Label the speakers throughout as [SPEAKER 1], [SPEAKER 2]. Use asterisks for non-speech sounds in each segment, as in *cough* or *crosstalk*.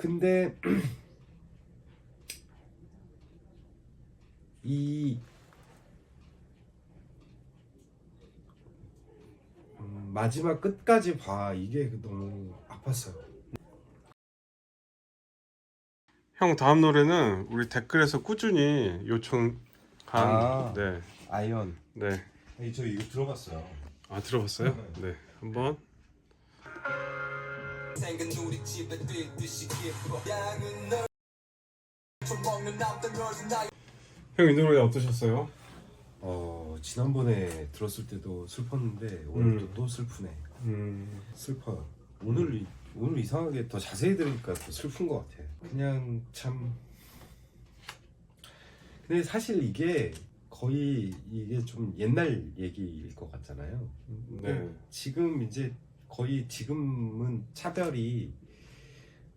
[SPEAKER 1] 근데 *clears throat* 이 음, 마지막 끝까지 봐 이게 너무 아팠어요.
[SPEAKER 2] 형 다음 노래는 우리 댓글에서 꾸준히 요청한
[SPEAKER 1] 아.
[SPEAKER 2] 네.
[SPEAKER 1] 아이언.
[SPEAKER 2] 네.
[SPEAKER 1] 저 이거 들어봤어요.
[SPEAKER 2] 아 들어봤어요? 네. 한번
[SPEAKER 3] 생긴 우리 집에 뛰듯이 기뻐 양은 널 처먹는 남들 널 나의
[SPEAKER 2] 형이 노래 어떠셨어요?
[SPEAKER 1] 어 지난번에 들었을 때도 슬펐는데 오늘도
[SPEAKER 2] 음.
[SPEAKER 1] 또 슬프네.
[SPEAKER 2] 음.
[SPEAKER 1] 슬퍼요. 오늘 이- 오늘 이상하게 더 자세히 들으니까 더 슬픈 것 같아. 그냥 참. 근데 사실 이게 거의 이게 좀 옛날 얘기일 것 같잖아요.
[SPEAKER 2] 네.
[SPEAKER 1] 지금 이제 거의 지금은 차별이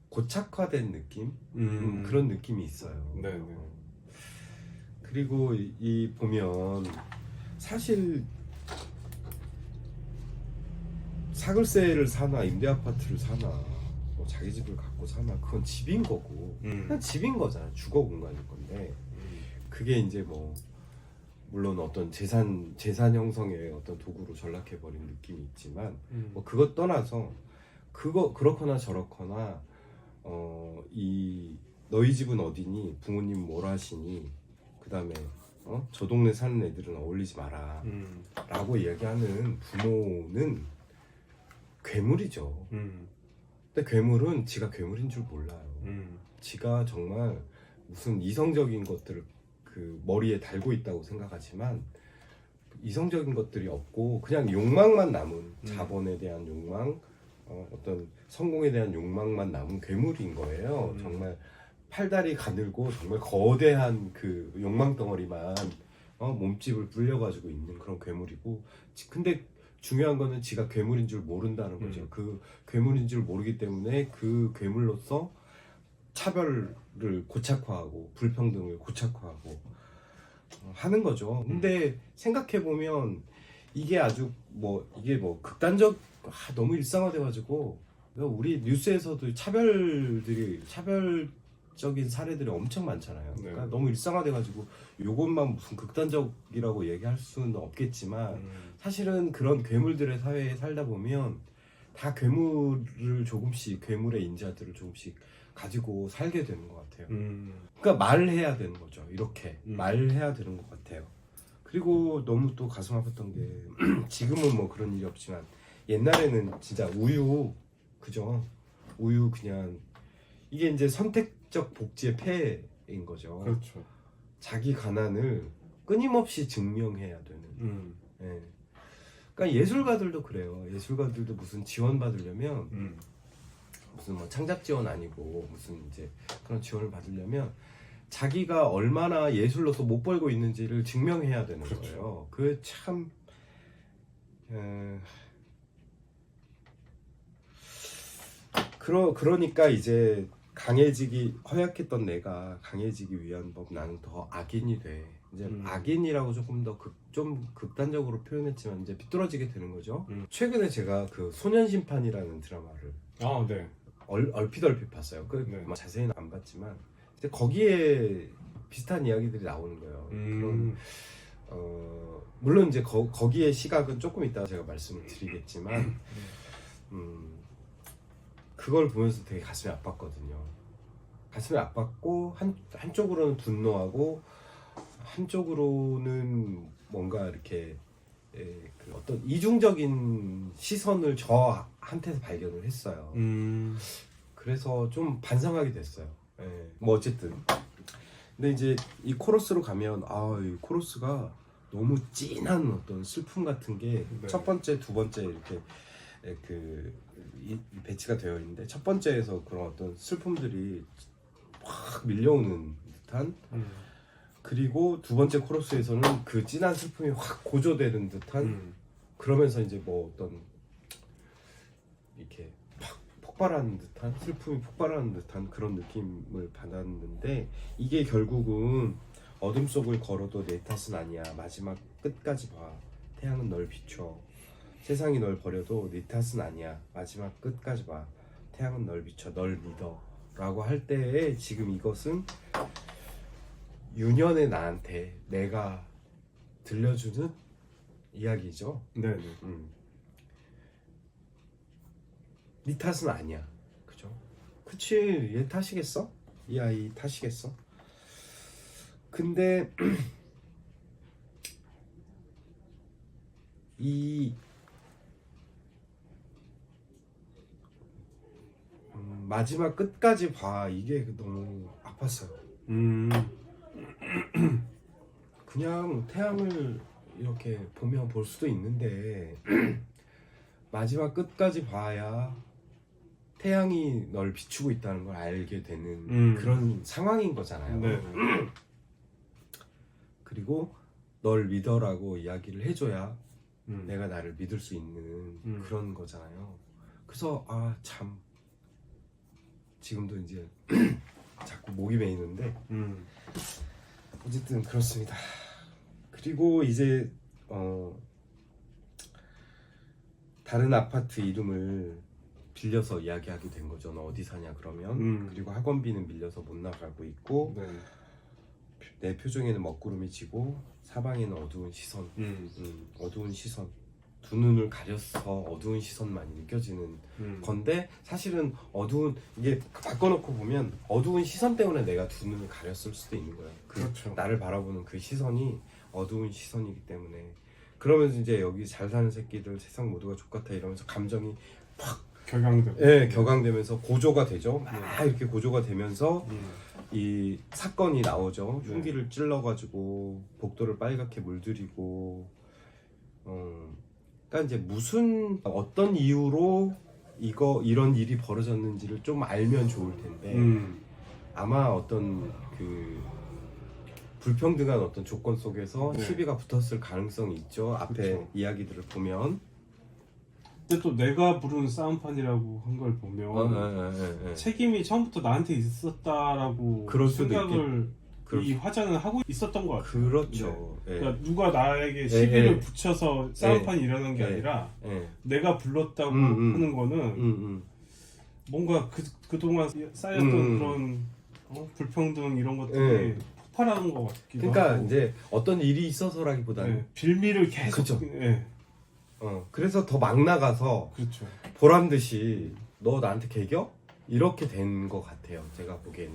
[SPEAKER 1] 고착화된 느낌 음, 그런 느낌이 있어요.
[SPEAKER 2] 네, 네.
[SPEAKER 1] 어. 그리고 이, 이 보면 사실 사글세를 사나 임대 아파트를 사나 뭐 자기 집을 갖고 사나 그건 집인 거고
[SPEAKER 2] 음.
[SPEAKER 1] 그냥 집인 거잖아 주거 공간일 건데 그게 이제 뭐 물론 어떤 재산 재산 형성의 어떤 도구로 전락해 버린 느낌이 있지만
[SPEAKER 2] 음.
[SPEAKER 1] 뭐 그것 떠나서 그거 그렇거나 저렇거나 어 이 너희 집은 어디니 부모님 뭘 하시니 그다음에 어 저 동네 사는 애들은 어울리지 마라
[SPEAKER 2] 음.
[SPEAKER 1] 라고 얘기하는 부모는 괴물이죠
[SPEAKER 2] 음.
[SPEAKER 1] 근데 괴물은 지가 괴물인 줄 몰라요
[SPEAKER 2] 음.
[SPEAKER 1] 지가 정말 무슨 이성적인 것들을 그 머리에 달고 있다고 생각하지만 이성적인 것들이 없고 그냥 욕망만 남은 자본에 대한 욕망 어, 어떤 성공에 대한 욕망만 남은 괴물인 거예요
[SPEAKER 2] 음.
[SPEAKER 1] 정말 팔다리 가늘고 정말 거대한 그 욕망 덩어리만 어, 몸집을 불려가지고 있는 그런 괴물이고 지- 근데 중요한 거는 지가 괴물인 줄 모른다는 거죠
[SPEAKER 2] 음.
[SPEAKER 1] 그 괴물인 줄 모르기 때문에 그 괴물로서 차별을 고착화하고 불평등을 고착화하고 어, 하는 거죠. 근데 생각해 보면 이게 아주 뭐 이게 뭐 극단적 아, 너무 일상화돼가지고 우리 뉴스에서도 차별들이 차별적인 사례들이 엄청 많잖아요. 그러니까
[SPEAKER 2] 네.
[SPEAKER 1] 너무 일상화돼가지고 요것만 무슨 극단적이라고 얘기할 수는 없겠지만
[SPEAKER 2] 음.
[SPEAKER 1] 사실은 그런 괴물들의 사회에 살다 보면 다 괴물을 조금씩 괴물의 인자들을 조금씩 가지고 살게 되는 것 같아요.
[SPEAKER 2] 음.
[SPEAKER 1] 그러니까 말을 해야 되는 거죠. 이렇게
[SPEAKER 2] 음.
[SPEAKER 1] 말을 해야 되는 것 같아요. 그리고 너무 또 가슴 아팠던 게 *clears throat* 지금은 뭐 그런 일이 없지만 옛날에는 진짜 우유 그죠? 우유 그냥 이게 이제 선택적 복지의 폐해인 거죠.
[SPEAKER 2] 그렇죠.
[SPEAKER 1] 자기 가난을 끊임없이 증명해야 되는.
[SPEAKER 2] 음.
[SPEAKER 1] 예. 그러니까 예술가들도 그래요. 예술가들도 무슨 지원 받으려면
[SPEAKER 2] 음.
[SPEAKER 1] 무슨 뭐 창작 지원 아니고 무슨 이제 그런 지원을 받으려면 자기가 얼마나 예술로서 못 벌고 있는지를 증명해야 되는
[SPEAKER 2] 그렇죠.
[SPEAKER 1] 거예요. 그참 에... 그러 그러니까 이제 강해지기 허약했던 내가 강해지기 위한 법 나는 더 악인이 돼. 이제
[SPEAKER 2] 음.
[SPEAKER 1] 악인이라고 조금 더 극 좀 극단적으로 표현했지만 이제 삐뚤어지게 되는 거죠.
[SPEAKER 2] 음.
[SPEAKER 1] 최근에 제가 그 소년 심판이라는 드라마를
[SPEAKER 2] 아, 네.
[SPEAKER 1] 얼, 얼핏 얼핏 봤어요. 그
[SPEAKER 2] 네.
[SPEAKER 1] 뭐 자세히는 안 봤지만 근데 거기에 비슷한 이야기들이 나오는 거예요. 그런
[SPEAKER 2] 음.
[SPEAKER 1] 어, 물론 이제 거, 거기에 시각은 조금 이따가 제가 말씀을 드리겠지만 음, 그걸 보면서 되게 가슴이 아팠거든요. 가슴이 아팠고 한 한쪽으로는 분노하고 한쪽으로는 뭔가 이렇게 에, 그 어떤 이중적인 시선을 저한테서 발견을 했어요.
[SPEAKER 2] 음.
[SPEAKER 1] 그래서 좀 반성하게 됐어요. 예. 뭐 어쨌든. 근데 이제 이 코러스로 가면 아, 이 코러스가 너무 진한 어떤 슬픔 같은 게첫
[SPEAKER 2] 네.
[SPEAKER 1] 번째, 두 번째 이렇게 에, 그 이, 이 배치가 되어 있는데 첫 번째에서 그런 어떤 슬픔들이 확 밀려오는 듯한
[SPEAKER 2] 음.
[SPEAKER 1] 그리고 두 번째 코러스에서는 그 진한 슬픔이 확 고조되는 듯한
[SPEAKER 2] 음.
[SPEAKER 1] 그러면서 이제 뭐 어떤 이렇게 팍 폭발하는 듯한 슬픔이 폭발하는 듯한 그런 느낌을 받았는데 이게 결국은 어둠 속을 걸어도 내 탓은 아니야. 마지막 끝까지 봐. 태양은 널 비춰. 세상이 널 버려도 네 탓은 아니야. 마지막 끝까지 봐. 태양은 널 비춰. 널 믿어. 라고 할 때에 지금 이것은 유년의 나한테 내가 들려주는 이야기죠.
[SPEAKER 2] 네 네.
[SPEAKER 1] 음. 네 탓은 아니야. 그죠? 그치, 얘 탓이겠어? 이 아이 탓이겠어? 근데 *clears throat* 이 음, 마지막 끝까지 봐 이게 너무 아팠어요.
[SPEAKER 2] 음. *clears throat*
[SPEAKER 1] 그냥 태양을 이렇게 보면 볼 수도 있는데 *clears throat* 마지막 끝까지 봐야 태양이 널 비추고 있다는 걸 알게 되는
[SPEAKER 2] 음.
[SPEAKER 1] 그런 상황인 거잖아요.
[SPEAKER 2] 네. *clears throat*
[SPEAKER 1] 그리고 널 믿어라고 이야기를 해줘야
[SPEAKER 2] 음.
[SPEAKER 1] 내가 나를 믿을 수 있는
[SPEAKER 2] 음.
[SPEAKER 1] 그런 거잖아요. 그래서 아 참 지금도 이제 자꾸 목이 메이는데
[SPEAKER 2] 음.
[SPEAKER 1] 어쨌든 그렇습니다. 그리고 이제 어 다른 아파트 이름을 빌려서 이야기하게 된 거죠. 너 어디 사냐 그러면
[SPEAKER 2] 음.
[SPEAKER 1] 그리고 학원비는 밀려서 못 나가고 있고
[SPEAKER 2] 네.
[SPEAKER 1] 내 표정에는 먹구름이 지고 사방에는 어두운 시선,
[SPEAKER 2] 음.
[SPEAKER 1] 음, 어두운 시선, 두 눈을 가려서 어두운 시선만이 느껴지는
[SPEAKER 2] 음.
[SPEAKER 1] 건데 사실은 어두운 이게 바꿔놓고 보면 어두운 시선 때문에 내가 두 눈을 가렸을 수도 있는 거예요. 그
[SPEAKER 2] 그렇죠.
[SPEAKER 1] 나를 바라보는 그 시선이 어두운 시선이기 때문에 그러면서 이제 여기 잘 사는 새끼들 세상 모두가 족같아 이러면서 감정이
[SPEAKER 2] 격양돼.
[SPEAKER 1] 예, 격앙되면서 고조가 되죠. 막
[SPEAKER 2] 네.
[SPEAKER 1] 이렇게 고조가 되면서
[SPEAKER 2] 음.
[SPEAKER 1] 이 사건이 나오죠.
[SPEAKER 2] 네.
[SPEAKER 1] 흉기를 찔러가지고 복도를 빨갛게 물들이고, 어, 그러니까 이제 무슨 어떤 이유로 이거 이런 일이 벌어졌는지를 좀 알면 좋을 텐데
[SPEAKER 2] 음.
[SPEAKER 1] 아마 어떤 그 불평등한 어떤 조건 속에서
[SPEAKER 2] 네.
[SPEAKER 1] 시비가 붙었을 가능성이 있죠. 앞에
[SPEAKER 2] 그쵸.
[SPEAKER 1] 이야기들을 보면.
[SPEAKER 2] 근데 또 내가 부른 싸움판이라고 한 걸 보면
[SPEAKER 1] 어, 예, 예, 예, 예.
[SPEAKER 2] 책임이 처음부터 나한테 있었다라고
[SPEAKER 1] 그럴 수도
[SPEAKER 2] 생각을
[SPEAKER 1] 그럴
[SPEAKER 2] 이 화자는 하고 있었던 것 같아요.
[SPEAKER 1] 그렇죠. 예.
[SPEAKER 2] 그러니까 누가 나에게 시비를
[SPEAKER 1] 예.
[SPEAKER 2] 붙여서 싸움판이 일어난 게
[SPEAKER 1] 예.
[SPEAKER 2] 아니라
[SPEAKER 1] 예.
[SPEAKER 2] 내가 불렀다고
[SPEAKER 1] 음, 음.
[SPEAKER 2] 하는 거는
[SPEAKER 1] 음, 음.
[SPEAKER 2] 뭔가 그 그동안 쌓였던
[SPEAKER 1] 음.
[SPEAKER 2] 그런 어? 불평등 이런 것들이
[SPEAKER 1] 예.
[SPEAKER 2] 폭발하는 것 같기도
[SPEAKER 1] 그러니까
[SPEAKER 2] 하고
[SPEAKER 1] 이제 어떤 일이 있어서라기보다는
[SPEAKER 2] 예, 빌미를 계속
[SPEAKER 1] 그쵸.
[SPEAKER 2] 예,
[SPEAKER 1] 어, 그래서 더 막 나가서
[SPEAKER 2] 그렇죠.
[SPEAKER 1] 보란 듯이 너 나한테 개겨? 이렇게 된 것 같아요. 제가 보기에는.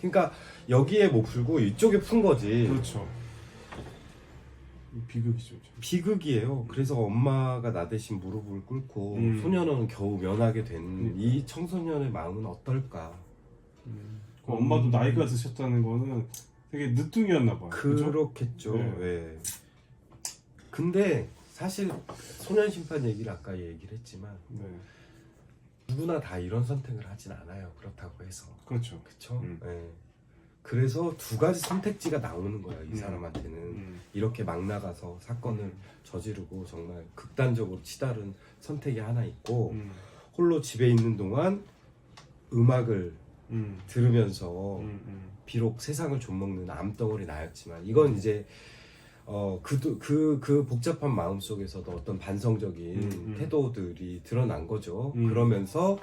[SPEAKER 1] 그러니까 여기에 못 풀고 이쪽에 푼 거지.
[SPEAKER 2] 그렇죠. 비극이죠.
[SPEAKER 1] 비극이에요. 그래서 엄마가 나 대신 무릎을 꿇고
[SPEAKER 2] 음.
[SPEAKER 1] 소년원은 겨우 면하게 된
[SPEAKER 2] 음.
[SPEAKER 1] 이 청소년의 마음은 어떨까?
[SPEAKER 2] 그 엄마도 나이가 드셨다는 거는 되게 늦둥이였나 봐요. 그죠?
[SPEAKER 1] 그렇겠죠.
[SPEAKER 2] 네.
[SPEAKER 1] 예. 근데 사실 소년 심판 얘기를 아까 얘기를 했지만
[SPEAKER 2] 네,
[SPEAKER 1] 누구나 다 이런 선택을 하진 않아요. 그렇다고 해서.
[SPEAKER 2] 그렇죠.
[SPEAKER 1] 그쵸?
[SPEAKER 2] 음.
[SPEAKER 1] 예. 그래서 두 가지 선택지가 나오는 거예요. 이
[SPEAKER 2] 음.
[SPEAKER 1] 사람한테는
[SPEAKER 2] 음.
[SPEAKER 1] 이렇게 막 나가서 사건을
[SPEAKER 2] 음.
[SPEAKER 1] 저지르고 정말 극단적으로 치다른 선택이 하나 있고
[SPEAKER 2] 음.
[SPEAKER 1] 홀로 집에 있는 동안 음악을
[SPEAKER 2] 음.
[SPEAKER 1] 들으면서
[SPEAKER 2] 음. 음.
[SPEAKER 1] 비록 세상을 좀먹는 암덩어리 나였지만 이건 이제 어그그 그, 그 복잡한 마음 속에서도 어떤 반성적인
[SPEAKER 2] 음, 음.
[SPEAKER 1] 태도들이 드러난 거죠.
[SPEAKER 2] 음.
[SPEAKER 1] 그러면서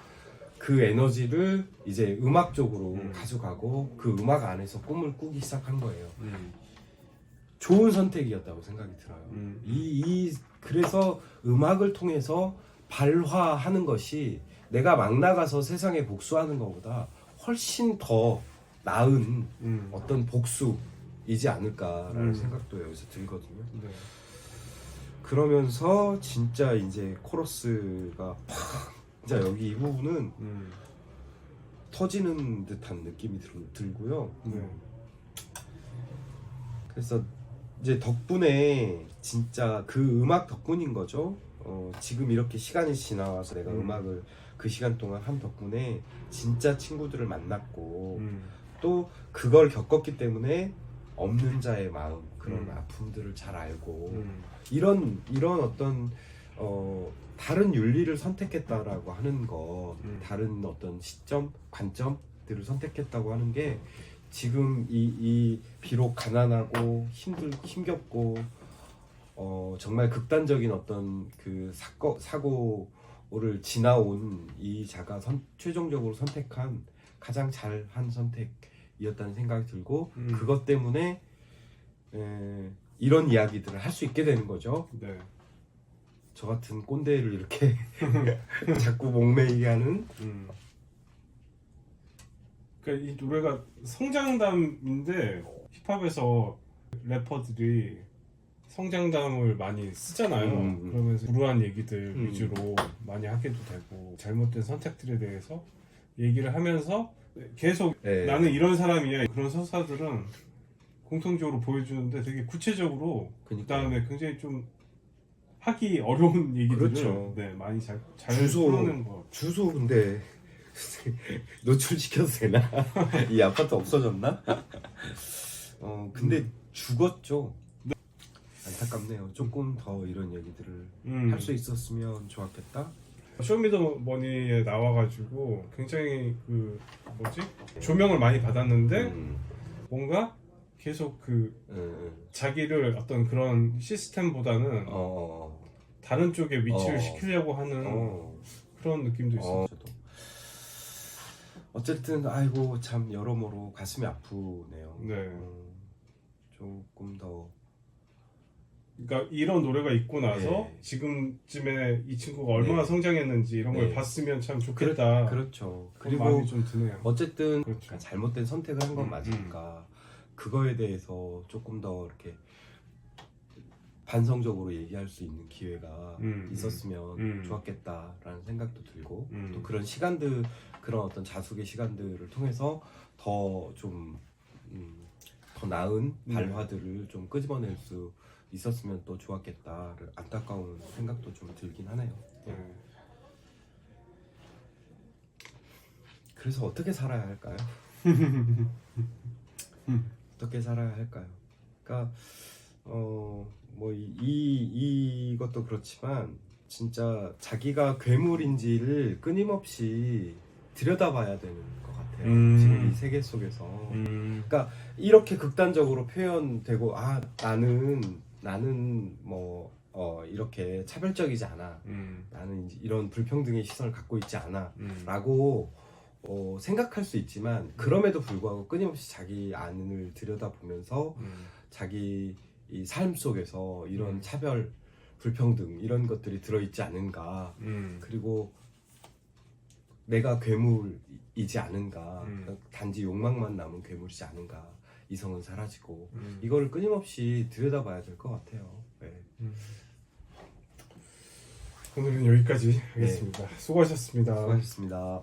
[SPEAKER 1] 그 에너지를 이제 음악 쪽으로
[SPEAKER 2] 음.
[SPEAKER 1] 가져가고 그 음악 안에서 꿈을 꾸기 시작한 거예요.
[SPEAKER 2] 음.
[SPEAKER 1] 좋은 선택이었다고 생각이 들어요.
[SPEAKER 2] 음.
[SPEAKER 1] 이, 이 그래서 음악을 통해서 발화하는 것이 내가 막 나가서 세상에 복수하는 것보다 훨씬 더 나은
[SPEAKER 2] 음.
[SPEAKER 1] 어떤 복수 이지 않을까라는
[SPEAKER 2] 음.
[SPEAKER 1] 생각도 여기서 들거든요.
[SPEAKER 2] 네.
[SPEAKER 1] 그러면서 진짜 이제 코러스가 팍 진짜 여기 이 부분은
[SPEAKER 2] 음.
[SPEAKER 1] 터지는 듯한 느낌이 들, 들고요.
[SPEAKER 2] 네.
[SPEAKER 1] 그래서 이제 덕분에 진짜 그 음악 덕분인 거죠. 어, 지금 이렇게 시간이 지나와서 내가
[SPEAKER 2] 음.
[SPEAKER 1] 음. 악을그 시간 동안 한 덕분에 진짜 친구들을 만났고
[SPEAKER 2] 음.
[SPEAKER 1] 또 그걸 겪었기 때문에 없는 자의 마음 그런
[SPEAKER 2] 음.
[SPEAKER 1] 아픔들을 잘 알고
[SPEAKER 2] 음.
[SPEAKER 1] 이런 이런 어떤 어, 다른 윤리를 선택했다라고 하는 거
[SPEAKER 2] 음.
[SPEAKER 1] 다른 어떤 시점 관점들을 선택했다고 하는 게 지금 이, 이 비록 가난하고 힘들 힘겹고 어, 정말 극단적인 어떤 그 사고 사고를 지나온 이 자가 선, 최종적으로 선택한 가장 잘한 선택 이었다는 생각이 들고
[SPEAKER 2] 음.
[SPEAKER 1] 그것 때문에 에, 이런 이야기들을 할 수 있게 되는 거죠.
[SPEAKER 2] 네.
[SPEAKER 1] 저 같은 꼰대를 이렇게 *laughs* 자꾸 목매이게 하는
[SPEAKER 2] 음. 그러니까 이 노래가 성장담인데 힙합에서 래퍼들이 성장담을 많이 쓰잖아요.
[SPEAKER 1] 음, 음.
[SPEAKER 2] 그러면서 불우한 얘기들
[SPEAKER 1] 음.
[SPEAKER 2] 위주로 많이 하게도 되고 잘못된 선택들에 대해서 얘기를 하면서 계속
[SPEAKER 1] 네.
[SPEAKER 2] 나는 이런 사람이야 그런 서사들은 공통적으로 보여주는데 되게 구체적으로
[SPEAKER 1] 그러니까
[SPEAKER 2] 그다음에 굉장히 좀 하기 어려운 얘기들을
[SPEAKER 1] 그렇죠.
[SPEAKER 2] 네, 많이 잘, 잘
[SPEAKER 1] 주소.
[SPEAKER 2] 풀어낸 것 같아요.
[SPEAKER 1] 주소 근데 *laughs* 노출시켜도 되나? *laughs* 이 아파트 없어졌나? *laughs* 어 근데 죽었죠. 안타깝네요. 조금 더 이런 얘기들을
[SPEAKER 2] 음.
[SPEAKER 1] 할 수 있었으면 좋았겠다.
[SPEAKER 2] 쇼미더머니에 나와가지고 굉장히 그 뭐지 조명을 많이 받았는데
[SPEAKER 1] 음,
[SPEAKER 2] 뭔가 계속 그
[SPEAKER 1] 음,
[SPEAKER 2] 자기를 어떤 그런 시스템보다는
[SPEAKER 1] 어, 어,
[SPEAKER 2] 다른 쪽에 위치를
[SPEAKER 1] 어.
[SPEAKER 2] 시키려고 하는
[SPEAKER 1] 어,
[SPEAKER 2] 그런 느낌도 있어요.
[SPEAKER 1] 어, 저도. 어쨌든 아이고 참 여러모로 가슴이 아프네요.
[SPEAKER 2] 네.
[SPEAKER 1] 음, 조금 더
[SPEAKER 2] 그러니까 이런 노래가 있고 나서
[SPEAKER 1] 네.
[SPEAKER 2] 지금쯤에 이 친구가 얼마나
[SPEAKER 1] 네.
[SPEAKER 2] 성장했는지 이런 걸
[SPEAKER 1] 네.
[SPEAKER 2] 봤으면 참 좋겠다.
[SPEAKER 1] 그 렇죠.
[SPEAKER 2] 그런
[SPEAKER 1] 그리고
[SPEAKER 2] 마음이 좀 드네요.
[SPEAKER 1] 어쨌든
[SPEAKER 2] 그렇죠.
[SPEAKER 1] 그러니까 잘못된 선택을 한 건
[SPEAKER 2] 음,
[SPEAKER 1] 맞으니까 그거에 대해서 조금 더 이렇게 반성적으로 얘기할 수 있는 기회가
[SPEAKER 2] 음,
[SPEAKER 1] 있었으면
[SPEAKER 2] 음.
[SPEAKER 1] 좋았겠다라는 생각도 들고
[SPEAKER 2] 음.
[SPEAKER 1] 또 그런 시간들 그런 어떤 자숙의 시간들을 통해서 더좀 음, 더 나은
[SPEAKER 2] 네.
[SPEAKER 1] 발화들을 좀 끄집어낼 수 있었으면 또 좋았겠다를 안타까운 생각도 좀 들긴 하네요.
[SPEAKER 2] 네.
[SPEAKER 1] 그래서 어떻게 살아야 할까요? *laughs* 어떻게 살아야 할까요? 그러니까 어뭐이 이, 이것도 그렇지만 진짜 자기가 괴물인지를 끊임없이 들여다봐야 되는 것 같아요.
[SPEAKER 2] 음.
[SPEAKER 1] 지금 이 세계 속에서
[SPEAKER 2] 음.
[SPEAKER 1] 이렇게 극단적으로 표현되고 아 나는 나는 뭐 어, 이렇게 차별적이지 않아.
[SPEAKER 2] 음.
[SPEAKER 1] 나는 이런 불평등의 시선을 갖고 있지 않아.
[SPEAKER 2] 음.
[SPEAKER 1] 라고 어, 생각할 수 있지만 그럼에도 불구하고 끊임없이 자기 안을 들여다보면서
[SPEAKER 2] 음.
[SPEAKER 1] 자기 이 삶 속에서 이런
[SPEAKER 2] 음.
[SPEAKER 1] 차별 불평등 이런 것들이 들어있지 않은가
[SPEAKER 2] 음.
[SPEAKER 1] 그리고 내가 괴물이지 않은가
[SPEAKER 2] 음.
[SPEAKER 1] 단지 욕망만 남은 괴물이지 않은가 이성은 사라지고
[SPEAKER 2] 음.
[SPEAKER 1] 이거를 끊임없이 들여다봐야 될 것 같아요 네.
[SPEAKER 2] 오늘은 여기까지 하겠습니다. 수고하셨습니다.
[SPEAKER 1] 수고하셨습니다